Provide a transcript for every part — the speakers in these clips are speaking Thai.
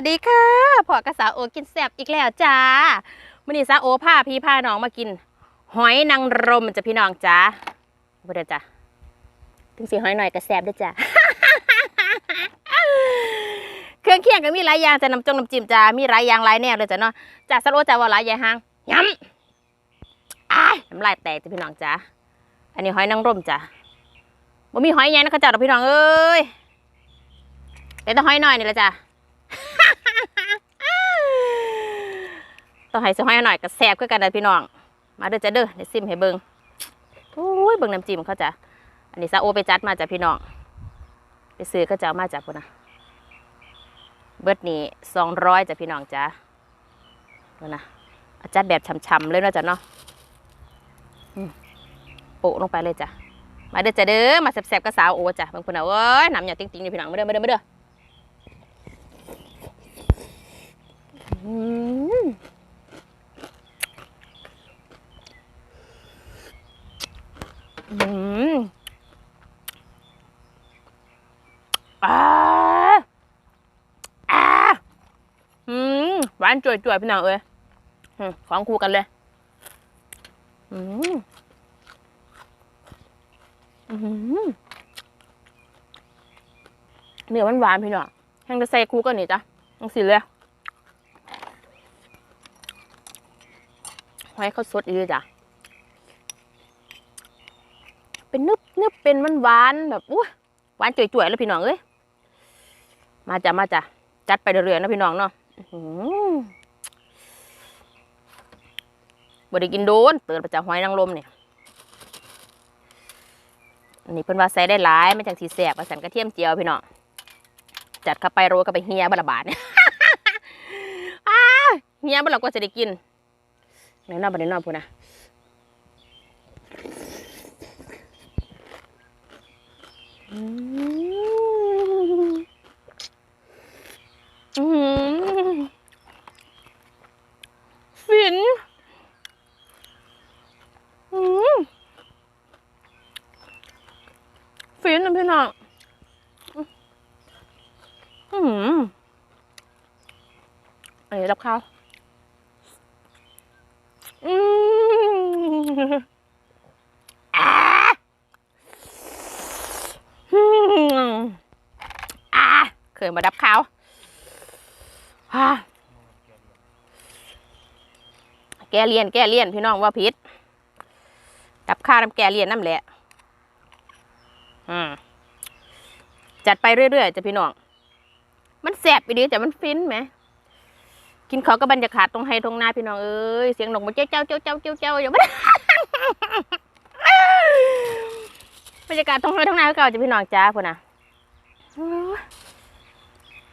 วัสดีค่ะพ่อกระสาวโอกินแซ่บอีกแล้วจ้ามื่อนี้สาวโอพาพี่พาน้องมากิน หอยนางรมจะพี่น้องจ้าบ่ได้จ้ะถึงสีหอยหน่อยก็แซ่บด้วยจ้ะเครื่องเคียงก็มีหลายอย่างจะน้ำจงน้ำจิ้มจ้ามีหลายอย่างหลายแนวเลยจ้ะเนาะจ้าสาวโอจ้าว่าหลายอย่างหางย้ำอ้ายน้ำลายแตกจ้ะพี่น้องจ้าอันนี้หอยนางรมจ้ะบ่มีหอยใหญ่นะกระจัดพี่น้องเอ้ยแต่ต้องหอยหน่อยนี่แหละจ้ะ ต้องให้สหอยหน่อยก็แซ่บคือกันนะพี่น้อง มาเด้อจ้ะเด้อเดี๋ยวซิมให้เบิ่งโอ้ยเบิ่งน้ำจิ้มเขาจ้ะอันนี้ซาโอไปจัดมาจ้ะพี่น้อง ไปซื้อก็จะเอามาจากพุ่นนะเบิดนี้สองร้อยจ้ะพี่น้องจ้ะนั่นนะอาจัดแบบช่ำๆเลยนะจ้ะเนาะโปะลงไปเลยจ้ะ มาเด้อจ้ะเด้อ มาแซ่บๆกับสาวโอจ้ะบางคนเอาเอ้ยน้ำหยาติ้งๆนี่พี่น้องมาเด้อมาเด้อมาเด้อ อืมอ่าอ่าอืมหวานจ่วยๆพี่น้องเอ้ยของคู่กันเลย อืมอืมเนื้อหวานพี่น้องแห้งจะใส่คู่กันนี่จ้ะต้องสิเลยไว้เขาสดอีกเลยจ้ะ เป็นนึบนึบเป็นมันหวานแบบอุ้หวานจ่วยๆแล้วพี่น้องเอ้ยมาจ้ะมาจ้ะจัดไปเรื่อยๆนะพี่น้องเนาะอื้อหือบไดกินโดนเตือนประจาหอยนางรมเนี่ยอันนี้เพิ่นว่าใส่ได้หลายไม่จังสีแสบมาสันกระเทียมเจียวพี่น้องจัดเข้าไปโรยเข้าไปเฮียบละบาทเนี่ยเฮียบ่เราก็จะได้กินไหนนอกบันไดนอกพูดนะ อืมอืม ฟินฟินนะพี่น้องอืมอันนี้รับข้าวอืมอ่า อืมอ่า เคยมาดับเขาวอ่าแกเลียนแกเลียนพี่น้องว่าพิษดับข้าวน้ำแกเลียนน้ำแหละอืมจัดไปเรื่อยๆจ้ะพี่น้อง มันแสบไปดีแต่มันฟินไหม กินเขาวก็บรรยากาศตรงไฮตรงนาพี่น้องเอ้ยเสียงนกมันเจ้าเจ้าเจ้าเจ้าเจ้าเจ้าอยู่บ้าบรรยากาศท้องไร่ท้องนาคือเก่าจะพี่น้องจ้าพุ่นนะ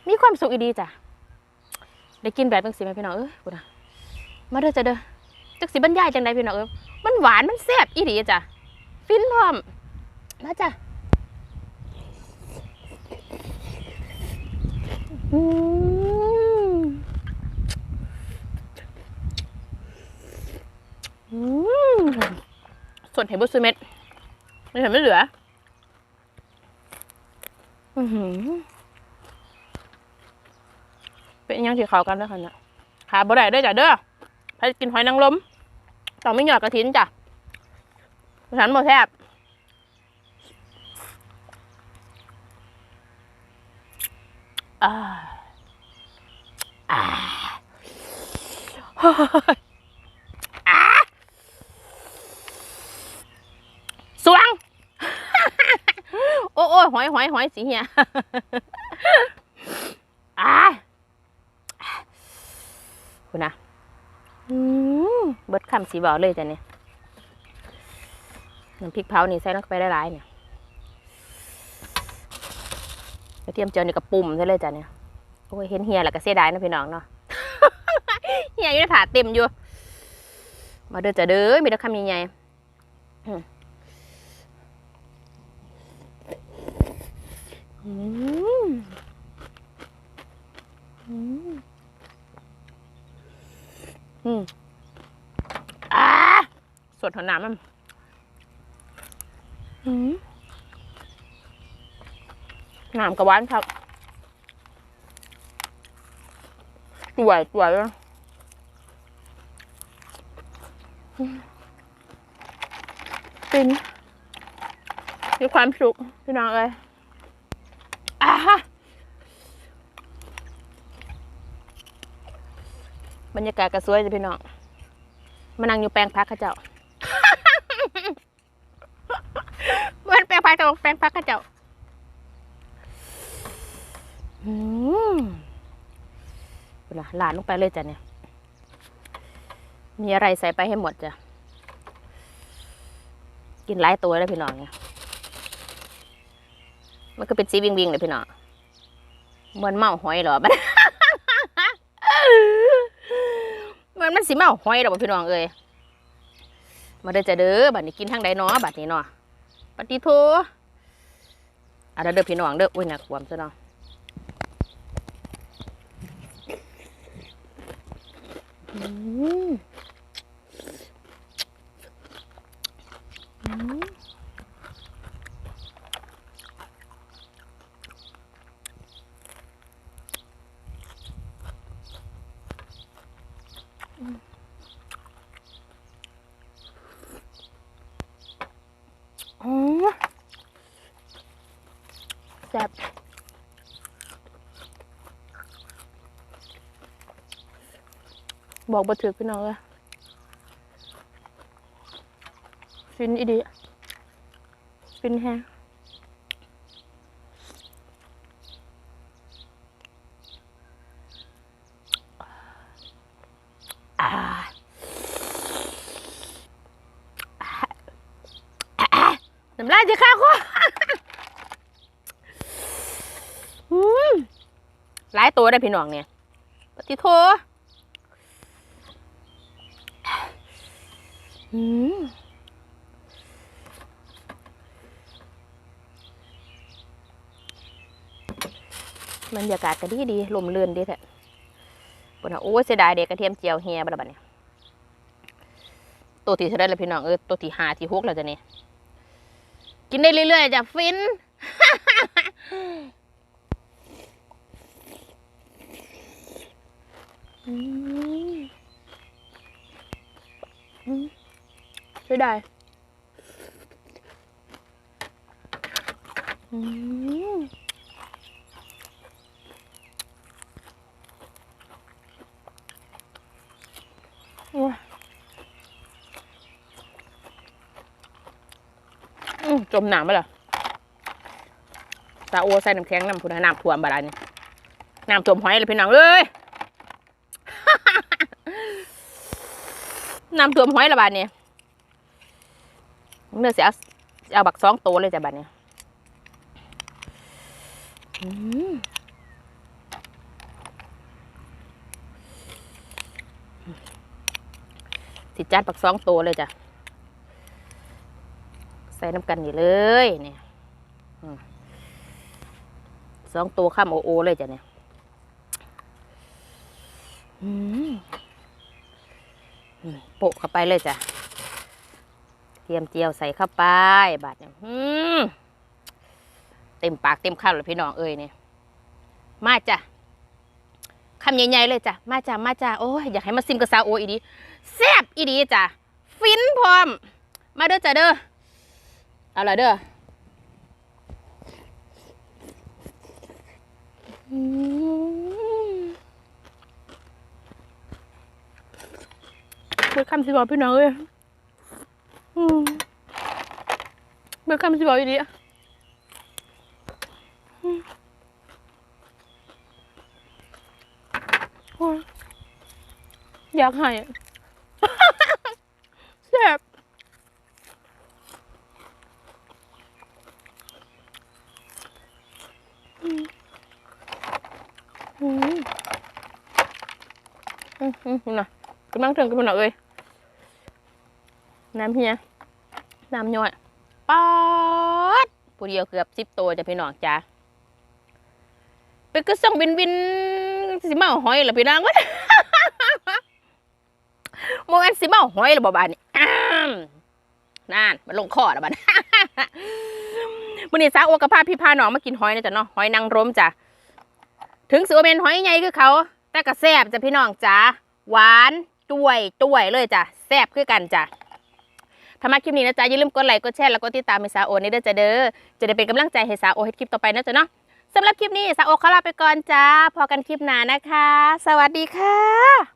มีความสุขอีดีจ้ะ ได้กินแบบเป็นสิไหมพี่น้องเอ้ยพุ่นะมาเด้อจ้ะเด้อจักสิบรรยายจังใดพี่น้องเอ้ยมันหวานมันแซ่บอีดีจ้ะ ฟินพร้อม มาจ้ะอืมอืมส่วนเห็นบุษเม็ดไม่เห็นไม่เหลือ อือหือ เป็นยังที่เขากันแล้วค่ะเนี่ยขาบ่ได้ด้อจ้ะเด้อใครกินหอยนางรมต้องไม่หยอดกระถินจ้ะฉันบ่แทบอ่าอ่าฮ้ยอ่าสวง โอ้โอ้ยหอยหอยหอยสีเหีย อ่าคุณนะอืมเบิดคำสีบอกเลยจ้ะเนี่ยน้ำพริกเผานี่ใส่ลงไปได้หลายๆเนี่ยกระเทียมเจียวนี่กระปุ่มใช่เลยจ้ะเนี่ยโอ้ยเห็นเฮียแล้วก็เสียดายนะพี่น้องเนาะเฮียอยู่ในถาเต็มอยู่ มาเด้อจ้ะเด้อมีแต่คำใหญ่ๆอืมอืมอืมอ่าส ดหัวหนามมันอืมหนามกับหวานครับสวยสวยเลยฟินมีความสุขพี่น้องเอ้ยอ่าฮะบรรยากาศก็สวยจ้ะพี่น้องมานั่งอยู่แปลงพักข้าเจ้า เมื่อนแปลงพักเจ้าแปลงพักเข้าเจ้าอืมเป็นหลานลงไปเลยจ้ะเนี่ย มีอะไรใส่ไปให้หมดจ้ะ กินหลายตัวแล้วพี่น้องเนี่ย มันก็เป็นสีวิงวิงๆเลยพี่น้องเหมือนเมาหอยหรอมันเหมือนมันสีเมาหอยหรอพี่น้องเอ้ยมาเด้อจะเด้อบัดนี้กินทางใดเนาะบัดนี้เนาะ ปฏิโทอะเด้อเพี่น้องเด้ออุ้ยนะขวมซะเนาะอืมอืมอ๋อแซ่บบอกบ่ถือพี่น้องเลยฟินอีดีฟินแฮงน้ำลายจะข้าวคอม หลายตัวได้พี่น้องเนี่ยปฏิโทอืมบรรยากาศก็ดีดีลมเลื่อนดีแท้ปนน่ะโอ้ยเสียดายเด็กกระเทียมเจียวเฮียบัดบัดเนี่ยตัวที่เท่าได้เลยพี่น้องเออตัวที่หาที่หกแล้วจะเนี่ยกินได้เรื่อยๆจะฟิน อืมอืม ใช่ได้อืมโอ้ยอืมจมน้ำไปละตาโอใส่น้ำแข็งน้ำพุนน้ำท่วมบาดานี่น้ำท่วมหอยเลยพี่น้องเอ้ย น้ำท่วมห้อยละบาดนี่ยเนื้อเสียเอาบักสองตัวเลยจ้ะบาดนี้อืมสิจัดบักสองตัวเลยจ้ะ ใส่น้ำกันนี่เลยเนี่ยสองตัวข้ามโอโอเลยจ้ะเนี่ย อืม โปะเข้าไปเลยจ้ะ เตรียมเจียวใส่เข้าไป บาดเนี่ยเต็มปากเต็มคำเลยพี่น้องเอ้ยเนี่ยมาจ้ะคำใหญ่ๆเลยจ้ะ มาจ้ะ มาจ้ะ โอ้ยอยากให้มาซิมกับซาโออีดีแซ่บอีดีจ้ะ ฟินพร้อม มาเด้อจ้ะเด้อ เอาละเด้ออืม เบิดคำสิบอกพี่น้องเอ้ยเบิดคำสิบอกอีดีอะอยากให้อะแซ่บอืมอืมนะกำลังเถึงกันหน่อยเอ้ย น้ำเฮียน้ำย่อยป๊อดผู้เดียวเกือบสิบตัวจะพี่น้องจ้าเป็นกระส่งวินวินสิมาเอาหอยหรอพี่น้องวะโมกันสิมาเอาหอยหรอบ่บานนี่นั่นมันลงคอแล้วบัดมื้อนี้สาวโอกับพาพี่พาน้องมากินหอยนะจ๊ะเนาะหอยนางรมจ้ะถึงสิวเป็นหอยใหญ่คือเขา แต่ก็แซบจ้ะพี่น้องจ้าหวานต้วยต้วยเลยจ้ะแซบคือกันจ้ะ ถ้ามาคลิปนี้นะจ๊ะอย่าลืมกดไลค์กดแชร์แล้วก็ติดตามให้สาวโอนี่ด้วยจ้ะเด้อจะได้เป็นกำลังใจให้สาวโอเฮ็ดคลิปต่อไปนะจ๊ะเนาะสำหรับคลิปนี้สาวโอขอลาไปก่อนจ้าพอกันคลิปหน้านะคะ สวัสดีค่ะ